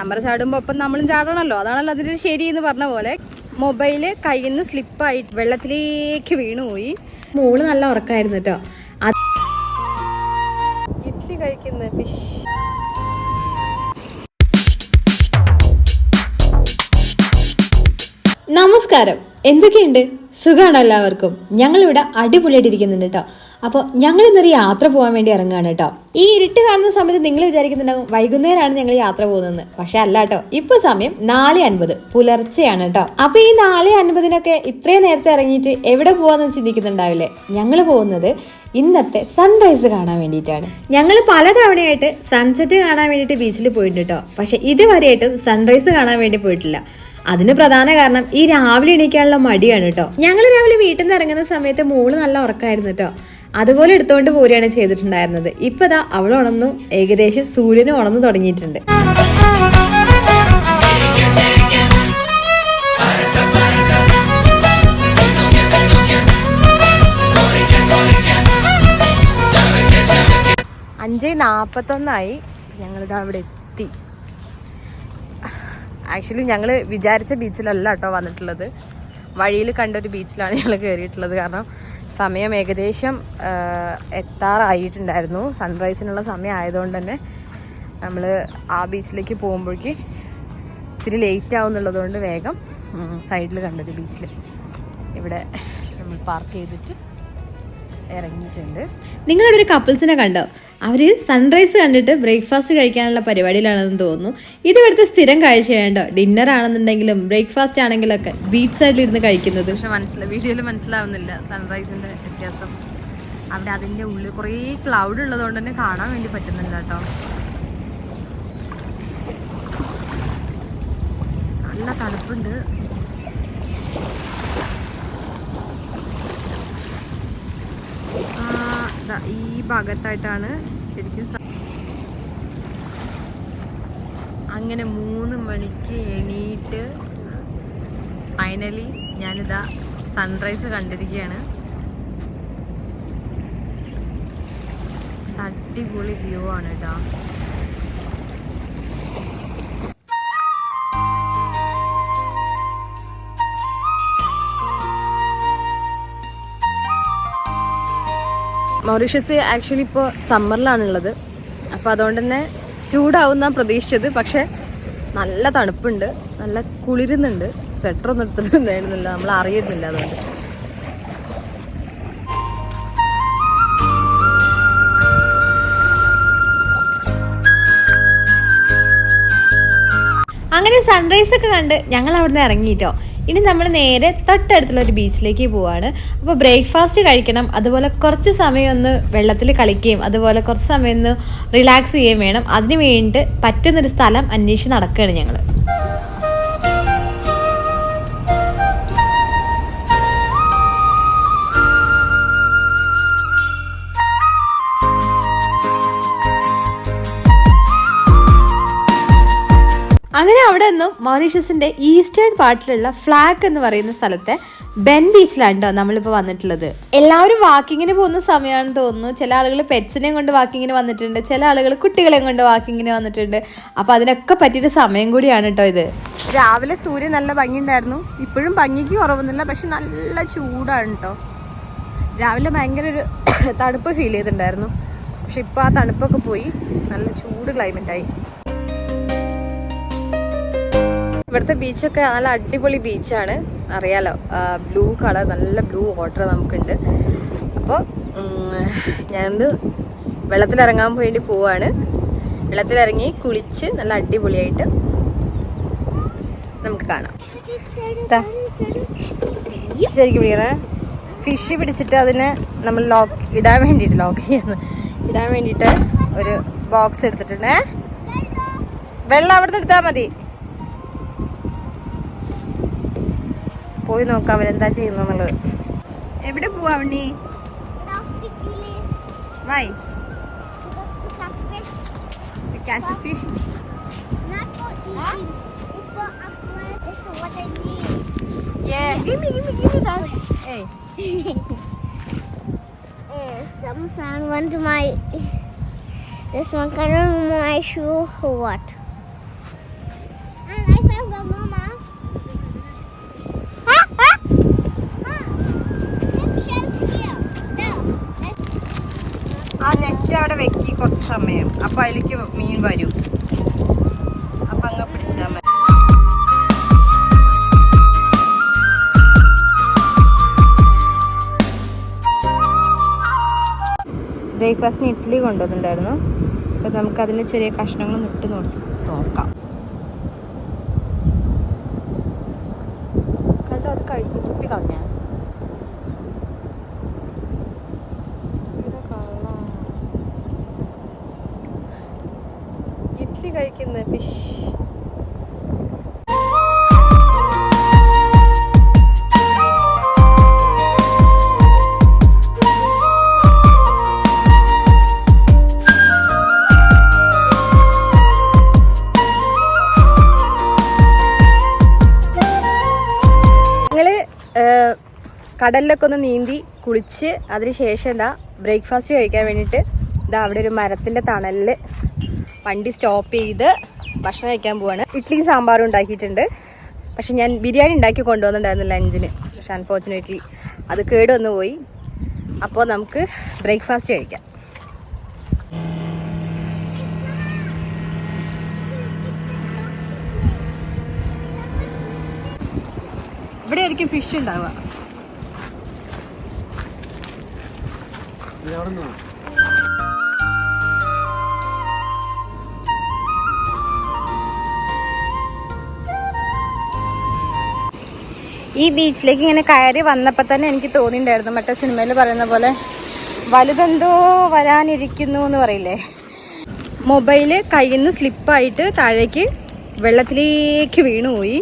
Camera ചാടുമ്പോൾ ഒപ്പം നമ്മളും ചാടണമല്ലോ അതാണല്ലോ അതിന്റെ ശരി എന്ന് പറഞ്ഞ പോലെ. മൊബൈൽ കയ്യിൽ നിന്ന് സ്ലിപ്പായി വെള്ളത്തിലേക്ക് വീണുപോയി. മോൾ നല്ല ഉറക്കായിരുന്നു കേട്ടോ. ഇഡ്ഡലി കഴിക്കുന്ന ഫിഷ് നമസ്കാരം. എന്തൊക്കെയുണ്ട്? സുഖമാണോ എല്ലാവർക്കും. ഞങ്ങളിവിടെ അടിപൊളിയായിട്ടിരിക്കുന്നുണ്ട് കേട്ടോ അപ്പോൾ ഞങ്ങൾ ഇന്നൊരു യാത്ര പോകാൻ വേണ്ടി ഇറങ്ങുകയാണ് കേട്ടോ ഈ ഇരുട്ട് കാണുന്ന സമയത്ത് നിങ്ങൾ വിചാരിക്കുന്നുണ്ടാവും വൈകുന്നേരമാണ് ഞങ്ങൾ യാത്ര പോകുന്നത് പക്ഷെ അല്ല കേട്ടോ ഇപ്പൊ സമയം നാല് അൻപത്. പുലർച്ചെയാണ് കേട്ടോ അപ്പൊ ഈ നാല് അൻപതിനൊക്കെ ഇത്രയും നേരത്തെ ഇറങ്ങിയിട്ട് എവിടെ പോവാന്ന് ചിന്തിക്കുന്നുണ്ടാവില്ലേ? ഞങ്ങൾ പോകുന്നത് ഇന്നത്തെ സൺറൈസ് കാണാൻ വേണ്ടിയിട്ടാണ്. ഞങ്ങൾ പലതവണയായിട്ട് സൺസെറ്റ് കാണാൻ വേണ്ടിയിട്ട് ബീച്ചിൽ പോയിട്ടുണ്ട് കേട്ടോ പക്ഷെ ഇതുവരെയായിട്ടും സൺറൈസ് കാണാൻ വേണ്ടി പോയിട്ടില്ല. അതിന് പ്രധാന കാരണം ഈ രാവിലെ എണീക്കാനുള്ള മടിയാണ് കേട്ടോ ഞങ്ങൾ രാവിലെ വീട്ടിൽ നിന്ന് ഇറങ്ങുന്ന സമയത്ത് മോൾ നല്ല ഉറക്കമായിരുന്നു കേട്ടോ അതുപോലെ എടുത്തുകൊണ്ട് പോരുകയാണ് ചെയ്തിട്ടുണ്ടായിരുന്നത്. ഇപ്പൊ ദാ അവൾ ഉണർന്നു. ഏകദേശം സൂര്യനും ഉണർന്നു തുടങ്ങിയിട്ടുണ്ട്. അഞ്ച് നാൽപ്പത്തൊന്നായി ഞങ്ങളിത് അവിടെ എത്തി. ആക്ച്വലി ഞങ്ങൾ വിചാരിച്ച ബീച്ചിലല്ല കേട്ടോ വന്നിട്ടുള്ളത്. വഴിയിൽ കണ്ടൊരു ബീച്ചിലാണ് ഞങ്ങൾ കയറിയിട്ടുള്ളത് കാരണം സമയം ഏകദേശം എത്താറായിട്ടുണ്ടായിരുന്നു സൺറൈസിനുള്ള സമയം ആയതുകൊണ്ട് തന്നെ നമ്മൾ ആ ബീച്ചിലേക്ക് പോകുമ്പോഴേക്ക് ഇത്തിരി ലേറ്റ് ആവും എന്നുള്ളതുകൊണ്ട് വേഗം സൈഡിൽ കണ്ടൊരു ബീച്ചിൽ ഇവിടെ നമ്മൾ പാർക്ക് ചെയ്തിട്ട് ഇറങ്ങിയിട്ടുണ്ട്. നിങ്ങളിവിടെ ഒരു കപ്പിൾസിനെ കണ്ടോ? അവർ സൺറൈസ് കണ്ടിട്ട് ബ്രേക്ക്ഫാസ്റ്റ് കഴിക്കാനുള്ള പരിപാടിയിലാണെന്ന് തോന്നുന്നു. ഇത് ഇവിടുത്തെ സ്ഥിരം കാഴ്ചയുണ്ടോ? ഡിന്നർ ആണെന്നുണ്ടെങ്കിലും ബ്രേക്ക്ഫാസ്റ്റ് ആണെങ്കിലും ഒക്കെ ബീച്ച് സൈഡിൽ ഇരുന്ന് കഴിക്കുന്നത്. പക്ഷെ മനസ്സിലായി വീഡിയോയിൽ മനസ്സിലാവുന്നില്ല സൺറൈസിന്റെ വ്യത്യാസം. അവിടെ അതിന്റെ ഉള്ളിൽ കുറേ ക്ലൗഡ് ഉള്ളതുകൊണ്ട് തന്നെ കാണാൻ വേണ്ടി പറ്റുന്നില്ല കേട്ടോ. നല്ല തണുപ്പുണ്ട് ആ, ദാ ഈ ഭാഗത്തായിട്ടാണ് ശരിക്കും അങ്ങനെ മൂന്ന് മണിക്ക് എണീറ്റ് ഫൈനലി ഞാനിതാ സൺറൈസ് കണ്ടിരിക്കുകയാണ്. അടിപൊളി വ്യൂ ആണ് കേട്ടോ മൗറീഷ്യസ് ആക്ച്വലി ഇപ്പോൾ സമ്മറിലാണുള്ളത്. അപ്പോൾ അതുകൊണ്ട് തന്നെ ചൂടാവും നാം പ്രതീക്ഷിച്ചത്. പക്ഷേ നല്ല തണുപ്പുണ്ട്. നല്ല കുളിരുന്നുണ്ട്. സ്വെറ്റർ ഒന്നും എടുത്തിട്ടുണ്ടായിരുന്നില്ല. നമ്മൾ അറിയുന്നില്ല അതുകൊണ്ട്. സൺറൈസ് ഒക്കെ കണ്ട് ഞങ്ങൾ അവിടുന്ന് ഇറങ്ങിയിട്ടോ ഇനി നമ്മൾ നേരെ തൊട്ടടുത്തുള്ള ഒരു ബീച്ചിലേക്ക് പോവാണ്. അപ്പോൾ ബ്രേക്ക്ഫാസ്റ്റ് കഴിക്കണം അതുപോലെ കുറച്ച് സമയം ഒന്ന് വെള്ളത്തിൽ കളിക്കുകയും അതുപോലെ കുറച്ച് സമയം ഒന്ന് റിലാക്സ് ചെയ്യുകയും വേണം. അതിന് വേണ്ടിയിട്ട് പറ്റുന്നൊരു സ്ഥലം അന്വേഷിച്ച് നടക്കുകയാണ് ഞങ്ങൾ നിന്നും മൗറീഷ്യസിന്റെ ഈസ്റ്റേൺ പാർട്ടിലുള്ള ഫ്ലാഗ് എന്ന് പറയുന്ന സ്ഥലത്തെ ബെൻ ബീച്ചിലാണ് കേട്ടോ നമ്മളിപ്പോൾ വന്നിട്ടുള്ളത്. എല്ലാവരും വാക്കിങ്ങിന് പോകുന്ന സമയമാണെന്ന് തോന്നുന്നു. ചില ആളുകൾ പെറ്റ്സിനെയും കൊണ്ട് വാക്കിങ്ങിന് വന്നിട്ടുണ്ട്. ചില ആളുകൾ കുട്ടികളെയും കൊണ്ട് വാക്കിങ്ങിന് വന്നിട്ടുണ്ട്. അപ്പോൾ അതിനൊക്കെ പറ്റിയൊരു സമയം കൂടിയാണ് കേട്ടോ ഇത്. രാവിലെ സൂര്യൻ നല്ല ഭംഗിയുണ്ടായിരുന്നു. ഇപ്പോഴും ഭംഗിക്ക് കുറവൊന്നുമില്ല. പക്ഷെ നല്ല ചൂടാണ് കേട്ടോ രാവിലെ ഭയങ്കര ഒരു തണുപ്പ് ഫീൽ ചെയ്തിട്ടുണ്ടായിരുന്നു. പക്ഷെ ഇപ്പോൾ ആ തണുപ്പൊക്കെ പോയി. നല്ല ചൂട് ക്ലൈമറ്റായി ഇവിടുത്തെ ബീച്ചൊക്കെ നല്ല അടിപൊളി ബീച്ചാണ്. അറിയാലോ ബ്ലൂ കളർ നല്ല ബ്ലൂ വാട്ടർ നമുക്കുണ്ട്. അപ്പോൾ ഞാനൊന്ന് വെള്ളത്തിലിറങ്ങാൻ വേണ്ടി പോവാണ്. വെള്ളത്തിലിറങ്ങി കുളിച്ച് നല്ല അടിപൊളിയായിട്ട് നമുക്ക് കാണാം. ശരിക്കും പിടിക്കണേ ഫിഷ് പിടിച്ചിട്ട് അതിനെ നമ്മൾ ലോക്ക് ഇടാൻ വേണ്ടിയിട്ട് ലോക്ക് ചെയ്യുന്നു. ഇടാൻ വേണ്ടിയിട്ട് ഒരു ബോക്സ് എടുത്തിട്ടുണ്ടേ. വെള്ളം അവിടുന്ന് എടുത്താൽ മതി. പോയി നോക്കാം അവരെന്താ ചെയ്യുന്നുള്ളത് എവിടെ പോവാ Unni why catch fish Yeah, give me, give me, give me that. Hey. Some sand went to my. This one kind of my shoe or what? സമയം. അപ്പൊ അതിലേക്ക് മീൻ വരും. അപ്പൊ അങ്ങ് പിടിച്ചാൽ മതി. ബ്രേക്ക്ഫാസ്റ്റിന് ഇഡ്ഡലി കൊണ്ടുവന്നിട്ടുണ്ടായിരുന്നു. അപ്പോൾ നമുക്ക് അതിന് ചെറിയ കഷ്ണങ്ങൾ ഇട്ട് നോക്കാം. കടലിലൊക്കെ ഒന്ന് നീന്തി കുളിച്ച് അതിനുശേഷം എന്താ ബ്രേക്ക്ഫാസ്റ്റ് കഴിക്കാൻ വേണ്ടിയിട്ട് ഇതാ അവിടെ ഒരു മരത്തിന്റെ തണലിൽ വണ്ടി സ്റ്റോപ്പ് ചെയ്ത് ഭക്ഷണം കഴിക്കാൻ പോവാണ്. ഇഡ്ഡലിയും സാമ്പാറും ഉണ്ടാക്കിയിട്ടുണ്ട്. പക്ഷെ ഞാൻ ബിരിയാണി ഉണ്ടാക്കി കൊണ്ടുവന്നിട്ടുണ്ടായിരുന്നു ലഞ്ചിന്. പക്ഷെ അൺഫോർച്ചുനേറ്റ്ലി അത് കേട് വന്നു പോയി അപ്പോൾ നമുക്ക് ബ്രേക്ക്ഫാസ്റ്റ് കഴിക്കാം. ഇവിടെ ആയിരിക്കും ഫിഷ് ഉണ്ടാവുക ഈ ബീച്ചിലേക്ക് ഇങ്ങനെ കയറി വന്നപ്പോൾ തന്നെ എനിക്ക് തോന്നിയിട്ടുണ്ടായിരുന്നു. മറ്റേ സിനിമയിൽ പറയുന്ന പോലെ വലുതെന്തോ വരാനിരിക്കുന്നു എന്ന് പറയില്ലേ? മൊബൈൽ കയ്യിൽ നിന്ന് സ്ലിപ്പായിട്ട് താഴേക്ക് വെള്ളത്തിലേക്ക് വീണുപോയി.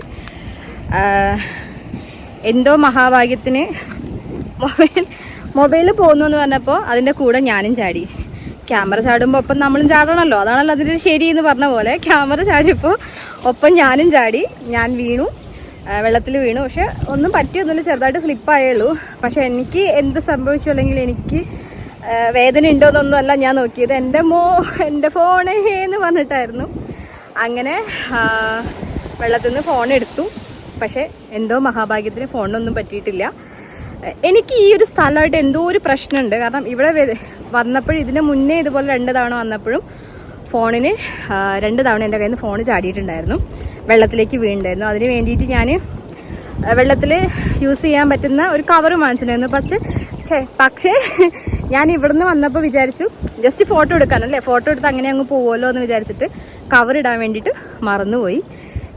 എന്തോ മഹാഭാഗ്യത്തിന് മൊബൈൽ മൊബൈൽ പോകുന്നു എന്ന് പറഞ്ഞപ്പോൾ അതിന്റെ കൂടെ ഞാനും ചാടി. ക്യാമറ ചാടുമ്പോൾ ഒപ്പം നമ്മളും ചാടണമല്ലോ അതാണല്ലോ അതിന്റെ ശരി എന്ന് പറഞ്ഞ പോലെ. ക്യാമറ ചാടിയപ്പോൾ ഒപ്പം ഞാനും ചാടി. ഞാൻ വീണു. വെള്ളത്തിൽ വീണു. പക്ഷെ ഒന്നും പറ്റിയൊന്നുമില്ല. ചെറുതായിട്ട് സ്ലിപ്പായേ ഉള്ളൂ പക്ഷെ എനിക്ക് എന്ത് സംഭവിച്ചു? അല്ലെങ്കിൽ എനിക്ക് വേദന ഉണ്ടോ അല്ല ഞാൻ നോക്കിയത്. എന്റെ മോ എന്റെ ഫോണേ എന്ന് പറഞ്ഞിട്ടായിരുന്നു. അങ്ങനെ വെള്ളത്തിൽ നിന്ന് ഫോൺ എടുത്തു. പക്ഷെ എന്തോ മഹാഭാഗ്യത്തിന് ഫോണിനൊന്നും പറ്റിയിട്ടില്ല. എനിക്ക് ഈ ഒരു സ്ഥലമായിട്ട് എന്തോ ഒരു പ്രശ്നമുണ്ട്. കാരണം ഇവിടെ വന്നപ്പോഴും ഇതിന് മുന്നേ ഇതുപോലെ രണ്ട് തവണ വന്നപ്പോഴും ഫോണിന് രണ്ട് തവണ എന്റെ കയ്യിൽ നിന്ന് ഫോൺ ചാടിയിട്ടുണ്ടായിരുന്നു. വെള്ളത്തിലേക്ക് വീണിണ്ടായിരുന്നു അതിന് വേണ്ടിയിട്ട് ഞാൻ വെള്ളത്തിൽ യൂസ് ചെയ്യാൻ പറ്റുന്ന ഒരു കവർ വാങ്ങിച്ചിട്ടുണ്ടായിരുന്നു. പക്ഷേ ഛേ പക്ഷേ ഞാൻ ഇവിടുന്ന് വന്നപ്പോൾ വിചാരിച്ചു ജസ്റ്റ് ഫോട്ടോ എടുക്കാനല്ലേ? ഫോട്ടോ എടുത്ത് അങ്ങനെ അങ്ങ് പോകുമല്ലോ എന്ന് വിചാരിച്ചിട്ട് കവർ ഇടാൻ വേണ്ടിയിട്ട് മറന്നുപോയി.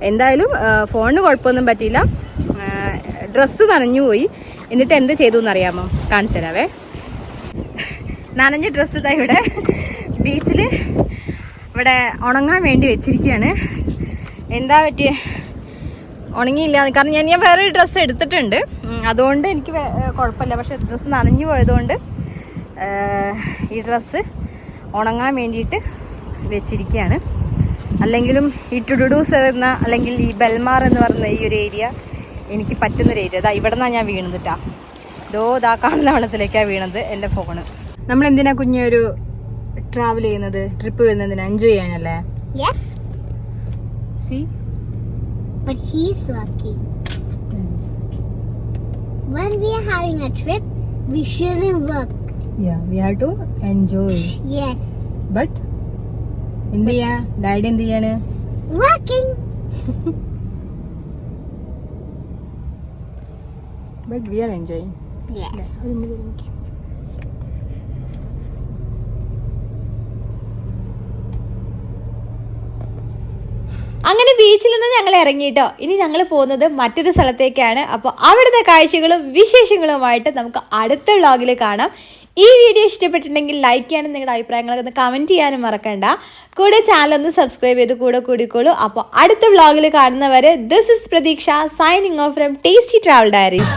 എന്തായാലും ഫോണിന് കുഴപ്പമൊന്നും പറ്റിയില്ല. ഡ്രസ്സ് നനഞ്ഞു പോയി. എന്നിട്ട് എന്ത് ചെയ്തു എന്നറിയാമോ? കാണിച്ചു തരാവേ. നനഞ്ഞ ഡ്രസ്സ് ഇതാ ഇവിടെ ബീച്ചിൽ ഇവിടെ ഉണങ്ങാൻ വേണ്ടി വെച്ചിരിക്കുകയാണ് എന്താ പറ്റിയ? ഉണങ്ങിയില്ല. കാരണം ഞാൻ ഞാൻ വേറൊരു ഡ്രസ്സ് എടുത്തിട്ടുണ്ട്. അതുകൊണ്ട് എനിക്ക് കുഴപ്പമില്ല. പക്ഷെ ഡ്രസ്സ് നനഞ്ഞു പോയതുകൊണ്ട് ഈ ഡ്രസ്സ് ഉണങ്ങാൻ വേണ്ടിയിട്ട് വെച്ചിരിക്കുകയാണ് അല്ലെങ്കിലും ഈ ടുഡുഡൂസ് എന്ന അല്ലെങ്കിൽ ഈ ബെൽമാർ എന്ന് പറയുന്ന ഈ ഒരു ഏരിയ എനിക്ക് പറ്റുന്നൊരു ഏരിയ. അതാ ഇവിടെ നിന്നാണ് ഞാൻ വീണത് കേട്ടാ ദോ ദാ കാണുന്ന വെള്ളത്തിലേക്കാണ് വീണത് എന്റെ ഫോണ്. നമ്മൾ എന്തിനാ കുഞ്ഞൊരു ട്രാവൽ ചെയ്യുന്നത്? ട്രിപ്പ് വരുന്നതിന്? Enjoy ചെയ്യാനല്ലേ? See but he's lucky. When we are having a trip, we shouldn't work. Yeah, we have to enjoy. Yes, but എന്ത് ചെയ്യാ ഡാഡി എന്ത് ചെയ്യാണ്. ബട്ട് വി ആർ എൻജോയിങ് അങ്ങനെ ബീച്ചിൽ നിന്ന് ഞങ്ങൾ ഇറങ്ങിയിട്ടോ ഇനി ഞങ്ങൾ പോകുന്നത് മറ്റൊരു സ്ഥലത്തേക്കാണ്. അപ്പോൾ അവിടുത്തെ കാഴ്ചകളും വിശേഷങ്ങളുമായിട്ട് നമുക്ക് അടുത്ത വ്ളോഗിൽ കാണാം. ഈ വീഡിയോ ഇഷ്ടപ്പെട്ടിട്ടുണ്ടെങ്കിൽ ലൈക്ക് ചെയ്യാനും നിങ്ങളുടെ അഭിപ്രായങ്ങളൊക്കെ ഒന്ന് കമന്റ് ചെയ്യാനും മറക്കണ്ട. കൂടെ ചാനൽ ഒന്ന് സബ്സ്ക്രൈബ് ചെയ്ത് കൂടെ കൂടിക്കോളൂ. അപ്പോൾ അടുത്ത വ്ളോഗിൽ കാണുന്നവരെ this is Pratheeksha signing off from tasty travel diaries